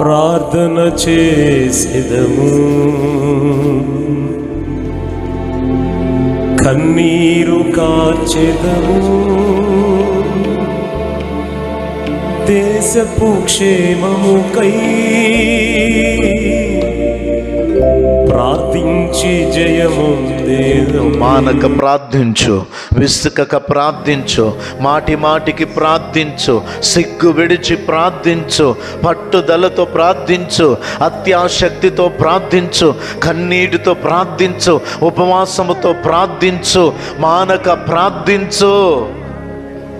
ప్రార్థన చేసిదము. కన్నీరు కాచెదము దేశపు క్షేమముకై ప్రార్థించి జయముందేదము మానక ప్రార్థించు విసుకక ప్రార్థించు మాటి మాటికి ప్రార్థించు సిగ్గు విడిచి ప్రార్థించు పట్టుదలతో ప్రార్థించు అత్యాశక్తితో ప్రార్థించు కన్నీటితో ప్రార్థించు ఉపవాసముతో ప్రార్థించు మానక ప్రార్థించు.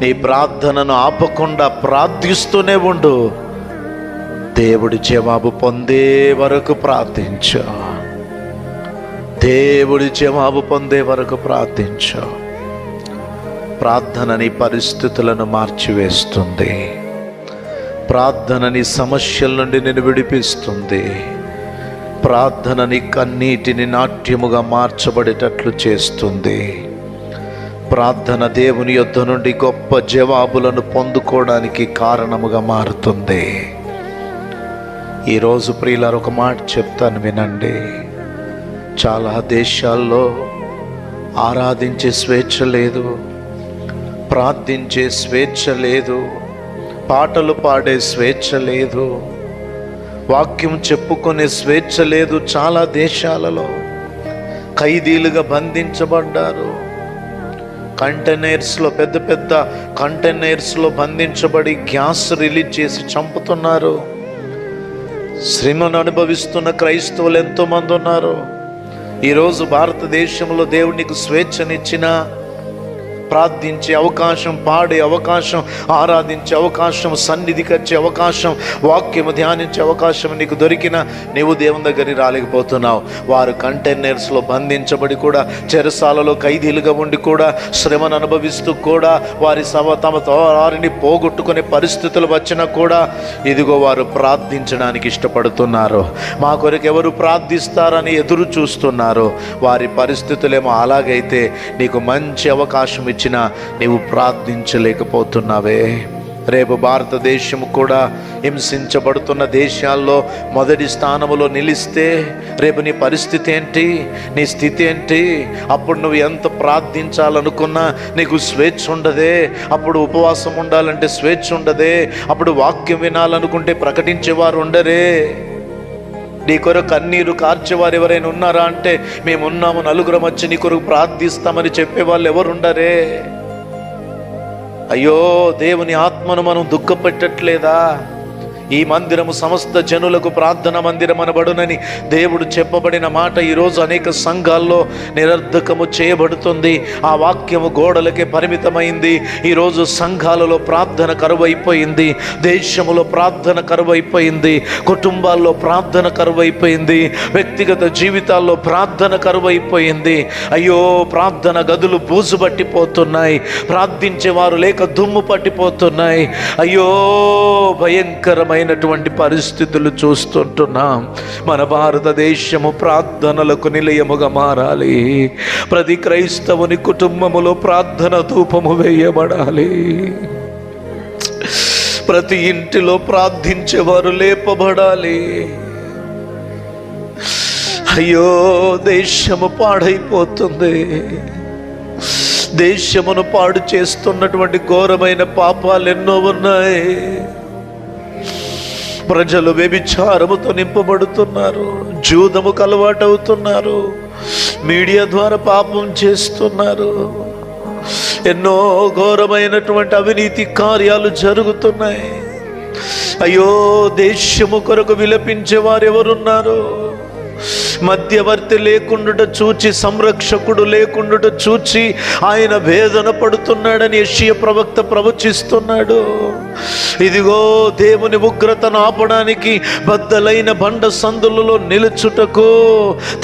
నీ ప్రార్థనను ఆపకుండా ప్రార్థిస్తూనే ఉండు. దేవుడి జవాబు పొందే వరకు ప్రార్థించు. దేవుడి జవాబు పొందే వరకు ప్రార్థించు. ప్రార్థనని పరిస్థితులను మార్చివేస్తుంది. ప్రార్థనని సమస్యల నుండి నేను విడిపిస్తుంది. ప్రార్థనని కన్నీటిని నాట్యముగా మార్చబడేటట్లు చేస్తుంది. ప్రార్థన దేవుని యొద్ధ నుండి గొప్ప జవాబులను పొందుకోవడానికి కారణముగా మారుతుంది. ఈరోజు ప్రియులారు ఒక మాట చెప్తాను వినండి. చాలా దేశాల్లో ఆరాధించే స్వేచ్ఛ లేదు ప్రార్థించే స్వేచ్ఛ లేదు పాటలు పాడే స్వేచ్ఛ లేదు వాక్యం చెప్పుకునే స్వేచ్ఛ లేదు. చాలా దేశాలలో ఖైదీలుగా బంధించబడ్డారు. కంటైనర్స్లో పెద్ద పెద్ద కంటైనర్స్లో బంధించబడి గ్యాస్ రిలీజ్ చేసి చంపుతున్నారు. శ్రమను అనుభవిస్తున్న క్రైస్తవులు ఎంతోమంది ఉన్నారు. ఈరోజు భారతదేశంలో దేవునికి స్వేచ్ఛనిచ్చిన ప్రార్థించే అవకాశం పాడే అవకాశం ఆరాధించే అవకాశం సన్నిధికి వచ్చే అవకాశం వాక్యము ధ్యానించే అవకాశం నీకు దొరికిన నీవు దేవుని దగ్గరికి రాలేకపోతున్నావు. వారు కంటైనర్స్లో బంధించబడి కూడా చెరసాలలో ఖైదీలుగా ఉండి కూడా శ్రమను అనుభవిస్తూ కూడా వారి సభ తమ వారిని పోగొట్టుకునే పరిస్థితులు వచ్చినా కూడా ఇదిగో వారు ప్రార్థించడానికి ఇష్టపడుతున్నారు. మా కొరకు ఎవరు ప్రార్థిస్తారని ఎదురు చూస్తున్నారు. వారి పరిస్థితులేమో అలాగైతే నీకు మంచి అవకాశం ఇచ్చి ఇచ్చినా నీవు ప్రార్థించలేకపోతున్నావే. రేపు భారతదేశం కూడా హింసించబడుతున్న దేశాల్లో మొదటి స్థానములో నిలిస్తే రేపు నీ పరిస్థితి ఏంటి? నీ స్థితి ఏంటి? అప్పుడు నువ్వు ఎంత ప్రార్థించాలనుకున్నా నీకు స్వేచ్ఛ ఉండదే. అప్పుడు ఉపవాసం ఉండాలంటే స్వేచ్ఛ ఉండదే. అప్పుడు వాక్యం వినాలనుకుంటే ప్రకటించేవారు ఉండరే. నీ కొరకు కన్నీరు కార్చేవారు ఎవరైనా ఉన్నారా అంటే మేము ఉన్నాము నలుగురం వచ్చి నీ కొరకు ప్రార్థిస్తామని చెప్పేవాళ్ళు ఎవరుండరే? అయ్యో దేవుని ఆత్మను మనం దుఃఖపెట్టట్లేదా? ఈ మందిరము సమస్త జనులకు ప్రార్థన మందిరం అనబడునని దేవుడు చెప్పబడిన మాట ఈరోజు అనేక సంఘాల్లో నిరర్ధకము చేయబడుతుంది. ఆ వాక్యము గోడలకే పరిమితమైంది. ఈరోజు సంఘాలలో ప్రార్థన కరువైపోయింది. దేశములో ప్రార్థన కరువైపోయింది. కుటుంబాల్లో ప్రార్థన కరువైపోయింది. వ్యక్తిగత జీవితాల్లో ప్రార్థన కరువైపోయింది. అయ్యో ప్రార్థన గదులు బూజు పట్టిపోతున్నాయి. ప్రార్థించేవారు లేక దుమ్ము పట్టిపోతున్నాయి. అయ్యో భయంకరమైన భయంకరమైనటువంటి పరిస్థితులు చూస్తుంటున్నాం. మన భారతదేశము ప్రార్థనలకు నిలయముగా మారాలి. ప్రతి క్రైస్తవుని కుటుంబములో ప్రార్థన ధూపము వేయబడాలి. ప్రతి ఇంటిలో ప్రార్థించేవారు లేపబడాలి. అయ్యో దేశము పాడైపోతుంది. దేశమును పాడు చేస్తున్నటువంటి ఘోరమైన పాపాలు ఎన్నో ఉన్నాయి. ప్రజలు వ్యభిచారముతో నింపబడుతున్నారు జూదముకు అలవాటవుతున్నారు మీడియా ద్వారా పాపం చేస్తున్నారు. ఎన్నో ఘోరమైనటువంటి అవినీతి కార్యాలు జరుగుతున్నాయి. అయ్యో దేశము కొరకు విలపించే వారు ఎవరున్నారు మధ్యవర్తి లేకుండుట చూచి సంరక్షకుడు లేకుండుట చూచి ఆయన వేదన పడుతున్నాడని యెషయ ప్రవక్త ప్రవచిస్తున్నాడు. ఇదిగో దేవుని ఉగ్రతను ఆపడానికి బద్దలైన బండ సందులలో నిలుచుటకు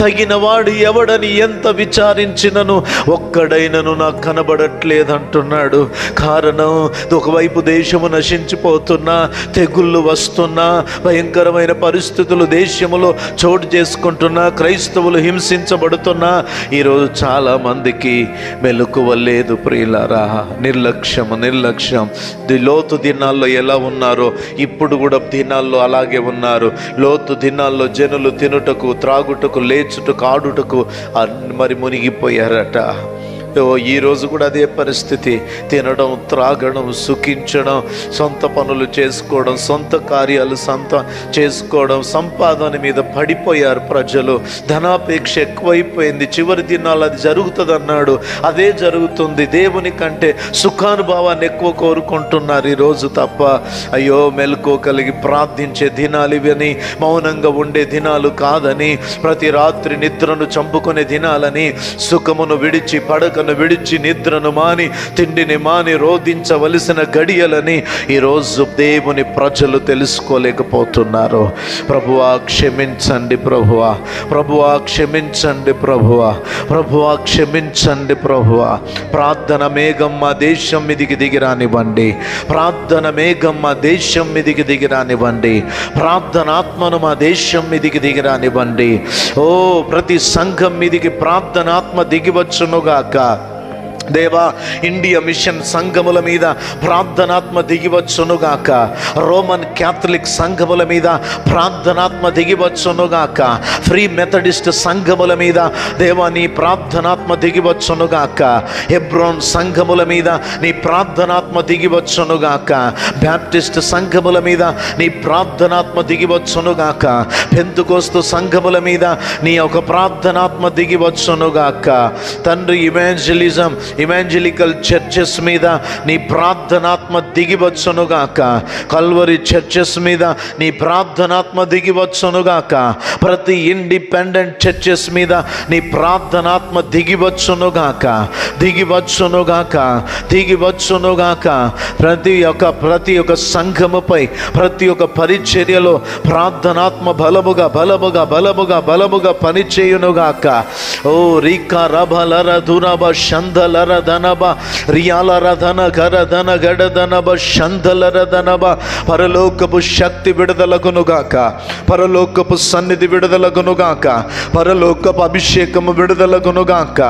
తగిన వాడు ఎవడని ఎంత విచారించినను ఒక్కడైనను నాకు కనబడట్లేదంటున్నాడు. కారణం ఒకవైపు దేశము నశించిపోతున్నా తెగుళ్ళు వస్తున్నా భయంకరమైన పరిస్థితులు దేశములో చోటు చేసుకుంటున్నా క్రైస్తవులు హింసించబడుతున్నా ఈరోజు చాలా మందికి మెలకువ లేదు ప్రియులారా. నిర్లక్ష్యం నిర్లక్ష్యం. ది లోతు దినాల్లో ఎలా ఉన్నారో ఇప్పుడు కూడా దినాల్లో అలాగే ఉన్నారు. లోతు దినాల్లో జనులు తినుటకు త్రాగుటకు లేచుటకు ఆడుటకు మరి మునిగిపోయారట. ఓ కూడా అదే పరిస్థితి. తినడం త్రాగడం సుఖించడం సొంత పనులు చేసుకోవడం సొంత కార్యాలు సొంత చేసుకోవడం సంపాదన మీద పడిపోయారు ప్రజలు. ధనాపేక్ష ఎక్కువైపోయింది. చివరి దినాలు అది జరుగుతుంది అన్నాడు అదే జరుగుతుంది. దేవుని కంటే సుఖానుభవాన్ని ఎక్కువ కోరుకుంటున్నారు ఈరోజు తప్ప. అయ్యో మెలకు కలిగి ప్రార్థించే దినాలు ఇవని మౌనంగా ఉండే దినాలు కాదని ప్రతి రాత్రి నిద్రను చంపుకునే దినాలని సుఖమును విడిచి పడక పడకను విడిచి నిద్రను మాని తిండిని మాని రోధించవలసిన గడియలని ఈరోజు దేవుని ప్రజలు తెలుసుకోలేకపోతున్నారు. ప్రభువా క్షమించండి ప్రభువా. ప్రభువా క్షమించండి ప్రభువా. ప్రభువా క్షమించండి ప్రభువా. ప్రార్థన మేఘం మా దేశం మీదికి దిగిరానివ్వండి ప్రార్థన మేఘం మా దేశం మీదికి దిగిరానివ్వండి ప్రార్థనాత్మను మా దేశం మీదికి దిగిరానివ్వండి ఓ ప్రతి సంఘం మీదికి ప్రార్థనాత్మ దిగివచ్చునుగాక దేవా ఇండియా మిషన్ సంఘముల మీద ప్రార్థనాత్మ దిగివచ్చునుగాక. రోమన్ క్యాథలిక్ సంఘముల మీద ప్రార్థనాత్మ దిగివచ్చునుగాక. ఫ్రీ మెథడిస్ట్ సంఘముల మీద దేవా నీ ప్రార్థనాత్మ దిగివచ్చునుగాక. హెబ్రోన్ సంఘముల మీద నీ ప్రార్థనాత్మ దిగివచ్చునుగాక. బ్యాప్టిస్ట్ సంఘముల మీద నీ ప్రార్థనాత్మ దిగివచ్చునుగాక. పెంతుకోస్తు సంఘముల మీద నీ ఒక ప్రార్థనాత్మ దిగివచ్చునుగాక. తండ్రి ఇవాంజలిజం ఇవాంజలికల్ చర్చెస్ మీద నీ ప్రార్థనాత్మ దిగివచ్చునుగాక కల్వరి చర్చెస్ మీద నీ ప్రార్థనాత్మ దిగివచ్చునుగాక ప్రతి ఇండిపెండెంట్ చర్చెస్ మీద నీ ప్రార్థనాత్మ దిగివచ్చునుగాక దిగివచ్చునుగాక దిగివచ్చునుగాక ప్రతి ఒక్క ప్రతి ఒక్క సంఘముపై ప్రతి ఒక్క పరిచర్యలో ప్రార్థనాత్మ బలముగా బలముగా బలముగా బలముగా పనిచేయునుగాక ఓ రీకా రభలర దురభ షంధలర ರಧನಬ ರಿಯಾಲ ರಧನ ಕರಧನ ಗಡಧನಬ ಶಂಧಲ ರಧನಬ పరలోకపు శక్తి విడుదలగునుగాక పరలోకపు సన్నిధి విడుదలగునుగాక పరలోకపు అభిషేకము విడుదలగునుగాక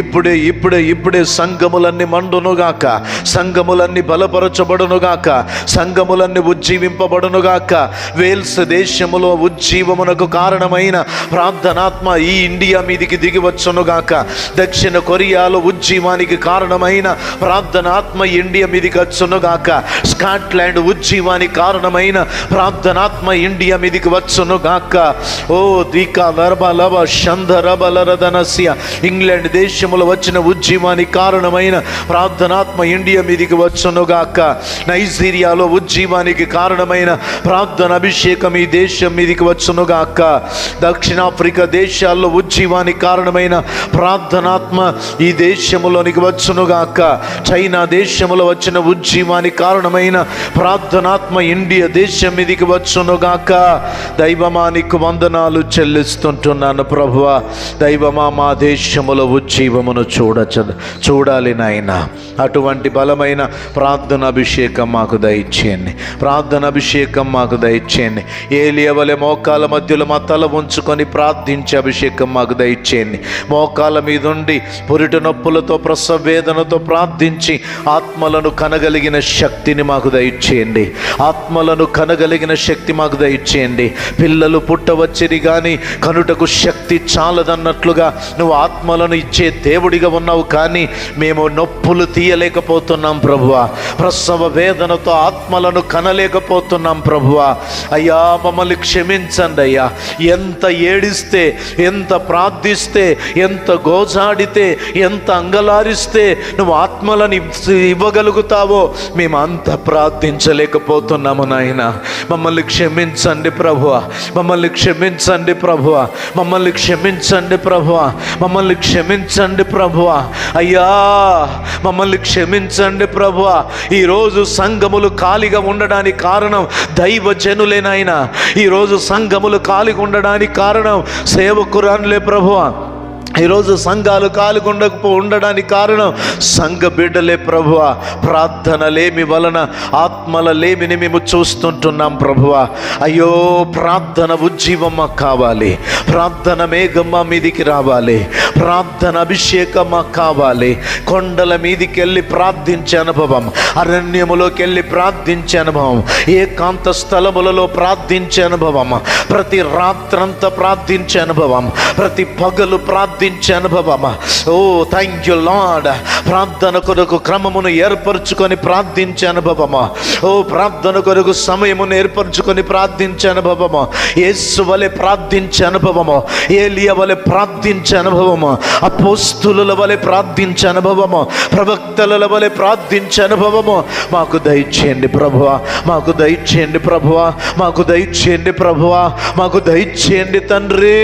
ఇప్పుడే ఇప్పుడే ఇప్పుడే సంఘములన్నీ మండునుగాక సంఘములన్నీ బలపరచబడునుగాక సంఘములన్నీ ఉజ్జీవింపబడునుగాక వేల్స్ దేశములో ఉజ్జీవమునకు కారణమైన ప్రార్థనాత్మ ఈ ఇండియా మీదికి దిగివచ్చునుగాక దక్షిణ కొరియాలో ఉజ్జీవానికి కారణమైన ప్రార్థనాత్మ ఇండియా మీదికి వచ్చునుగాక స్కాట్లాండ్ ఉజ్జీవానికి కారణమైన ప్రార్థనాత్మ ఇండియా మీదికి వచ్చును గాక. ఓ దీకా లరబ లబ షంధ రబ లరదనస్య. ఇంగ్లాండ్ దేశములో వచ్చిన ఉజ్జీవానికి కారణమైన ప్రార్థనాత్మ ఇండియా మీదికి వచ్చును గాక. నైజీరియాలో ఉజ్జీవానికి కారణమైన ప్రార్థన అభిషేకం ఈ దేశం మీదికి వచ్చునుగాక దక్షిణాఫ్రికా దేశాల్లో ఉజ్జీవానికి కారణమైన ప్రార్థనాత్మ ఈ దేశములోనికి వచ్చునుగాక చైనా దేశములో వచ్చిన ఉజ్జీవానికి కారణమైన ప్రార్థనాత్మ ఆత్మ ఇండియా దేశం మీదికి వచ్చునుగాక. దైవమానికి వందనాలు చెల్లిస్తుంటున్నాను ప్రభువ. దైవమా మా దేశములో ఉజ్జీవమును చూడచ చూడాలి నాయన. అటువంటి బలమైన ప్రార్థన అభిషేకం మాకు దయచేయండి. ప్రార్థన అభిషేకం మాకు దయచేయండి. ఏలియవలె మోకాల మధ్యలో మా తల ఉంచుకొని ప్రార్థించే అభిషేకం మాకు దయచేయండి. మోకాల మీద ఉండి పురిటి నొప్పులతో ప్రసవేదనతో ప్రార్థించి ఆత్మలను కనగలిగిన శక్తిని మాకు దయచేయండి. ఆత్మలను కనగలిగిన శక్తి మాకు దయచేయండి. పిల్లలు పుట్టవచ్చిరి కానీ కనుటకు శక్తి చాలదన్నట్లుగా నువ్వు ఆత్మలను ఇచ్చే దేవుడిగా ఉన్నావు కానీ మేము నొప్పులు తీయలేకపోతున్నాం ప్రభువ. ప్రసవ వేదనతో ఆత్మలను కనలేకపోతున్నాం ప్రభువ. అయ్యా మమ్మల్ని క్షమించండి అయ్యా. ఎంత ఏడిస్తే ఎంత ప్రార్థిస్తే ఎంత గోజాడితే ఎంత అంగలారిస్తే నువ్వు ఆత్మలను ఇవ్వగలుగుతావో మేము అంత ప్రార్థించలేకపోతున్నాము నాయన. మమ్మల్ని క్షమించండి ప్రభువ. మమ్మల్ని క్షమించండి ప్రభువ. మమ్మల్ని క్షమించండి ప్రభువ. మమ్మల్ని క్షమించండి ప్రభువ. అయ్యా మమ్మల్ని క్షమించండి ప్రభువ. ఈరోజు సంఘములు ఖాళీగా ఉండడానికి కారణం దైవజనులేనాయన ఈరోజు సంఘములు ఖాళీగా ఉండడానికి కారణం సేవకురానులే ప్రభువ. ఈరోజు సంఘాలు కాలుగుండకపో ఉండడానికి కారణం సంఘ బిడ్డలే ప్రభువ. ప్రార్థన లేమి వలన ఆత్మల లేమిని మేము చూస్తుంటున్నాం ప్రభువ. అయ్యో ప్రార్థన ఉజ్జీవం మాకు కావాలి. ప్రార్థన మేఘం మా మీదికి రావాలి. ప్రార్థన అభిషేకం మాకు కావాలి. కొండల మీదికి వెళ్ళి ప్రార్థించే అనుభవం అరణ్యములోకి వెళ్ళి ప్రార్థించే అనుభవం ఏకాంత స్థలములలో ప్రార్థించే అనుభవం ప్రతి రాత్రంతా ప్రార్థించే అనుభవం ప్రతి పగలు ప్రార్థి ప్రార్థించే అనుభవం ఓ థ్యాంక్ యూ లాడ్ ప్రార్థన కొరకు క్రమమును ఏర్పరచుకొని ప్రార్థించే అనుభవము? ఓ ప్రార్థన కొరకు సమయమును ఏర్పరచుకొని ప్రార్థించే అనుభవము? యేసు వలె ప్రార్థించే అనుభవము? ఏలియ వలె ప్రార్థించే అనుభవము? అపోస్తుల వలె ప్రార్థించే అనుభవము? ప్రవక్తల వలె ప్రార్థించే అనుభవము? మాకు దయచేయండి ప్రభువ మాకు దయచేయండి ప్రభువ మాకు దయచేయండి ప్రభువ మాకు దయచేయండి తండ్రి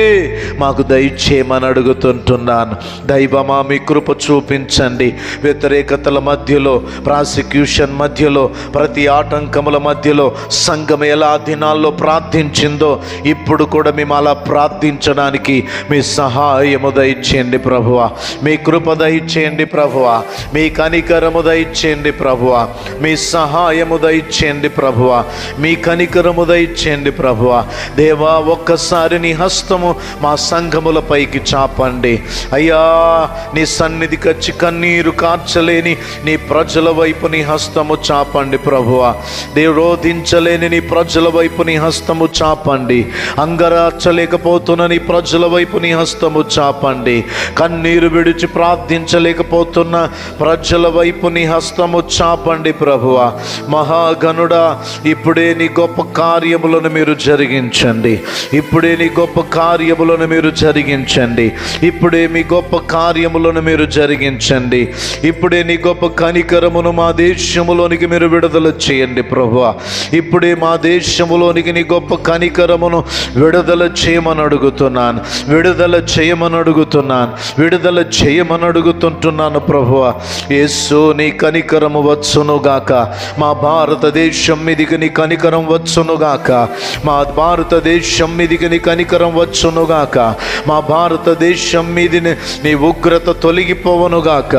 మాకు దయచేయమని అడుగుతుంటున్నాను దైవమా మీ కృప చూపించండి. వ్యతిరేకతల మధ్యలో ప్రాసిక్యూషన్ మధ్యలో ప్రతి ఆటంకముల మధ్యలో సంఘం ఎలా దినాల్లో ప్రార్థించిందో ఇప్పుడు కూడా మేము అలా ప్రార్థించడానికి మీ సహాయము దయచేయండి ప్రభువ. మీ కృప దయచేయండి ప్రభువ. మీ కనికరము దయచేయండి ప్రభువ. మీ సహాయము దయచేయండి ప్రభువ. మీ కనికరము దయచేయండి ప్రభువ. దేవా ఒక్కసారి నీ హస్తము మా సంఘములపైకి చాపండి. అయ్యా నీ సన్నిధికి వచ్చి కన్నీరు కార్చలేని నీ ప్రజల వైపు నీ హస్తము చాపండి ప్రభువ. నిరోధించలేని నీ ప్రజల వైపు నీ హస్తము చాపండి. అంగరార్చలేకపోతున్న నీ ప్రజల వైపు నీ హస్తము చాపండి. కన్నీరు విడిచి ప్రార్థించలేకపోతున్న ప్రజల వైపు నీ హస్తము చాపండి ప్రభువ. మహాగనుడా ఇప్పుడే నీ గొప్ప కార్యములను మీరు జరిగించండి. ఇప్పుడే నీ గొప్ప కార్యములను మీరు జరిగించండి. ఇప్పుడే మీ గొప్ప కార్యములను మీరు జరిగించండి. ఇప్పుడే నీ గొప్ప కనికరమును మా దేశములోనికి మీరు విడుదల చేయండి ప్రభు ఇప్పుడే మా దేశములోనికి నీ గొప్ప కనికరమును విడుదల చేయమని అడుగుతున్నాను. విడుదల చేయమని అడుగుతున్నాను. విడుదల చేయమని అడుగుతుంటున్నాను ప్రభు యేసు నీ కనికరము వచ్చునుగాక మా భారతదేశం మీదికి నీ కనికరం వచ్చునుగాక మా భారతదేశం మీదికి నీ కనికరం వచ్చునుగాక మా భారతదేశం మీది నీ ఉగ్రత తొలగిపోవనుగాక.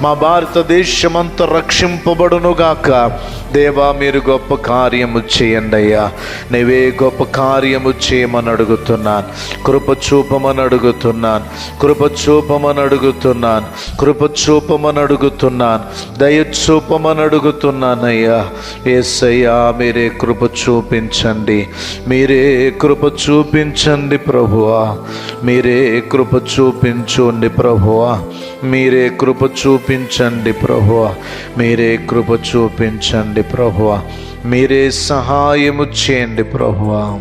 మా భారతదేశమంతా రక్షింపబడునుగాక. దేవా మీరు గొప్ప కార్యము చేయండి అయ్యా నీవే గొప్ప కార్యము చేయమని అడుగుతున్నాను. కృప చూపమని అడుగుతున్నాను. కృప చూపమని అడుగుతున్నాను. కృప చూపమని అడుగుతున్నాను. దయ చూపమని అడుగుతున్నానయ్యా. ఏసయ్యా మీరే కృప చూపించండి. మీరే కృప చూపించండి ప్రభువా. మీరే కృప చూపించండి ప్రభువా. మీరే కృప చూపించండి ప్రభువా. మీరే కృప చూపించండి ప్రభువా. మీరే సహాయము చేయండి ప్రభువా.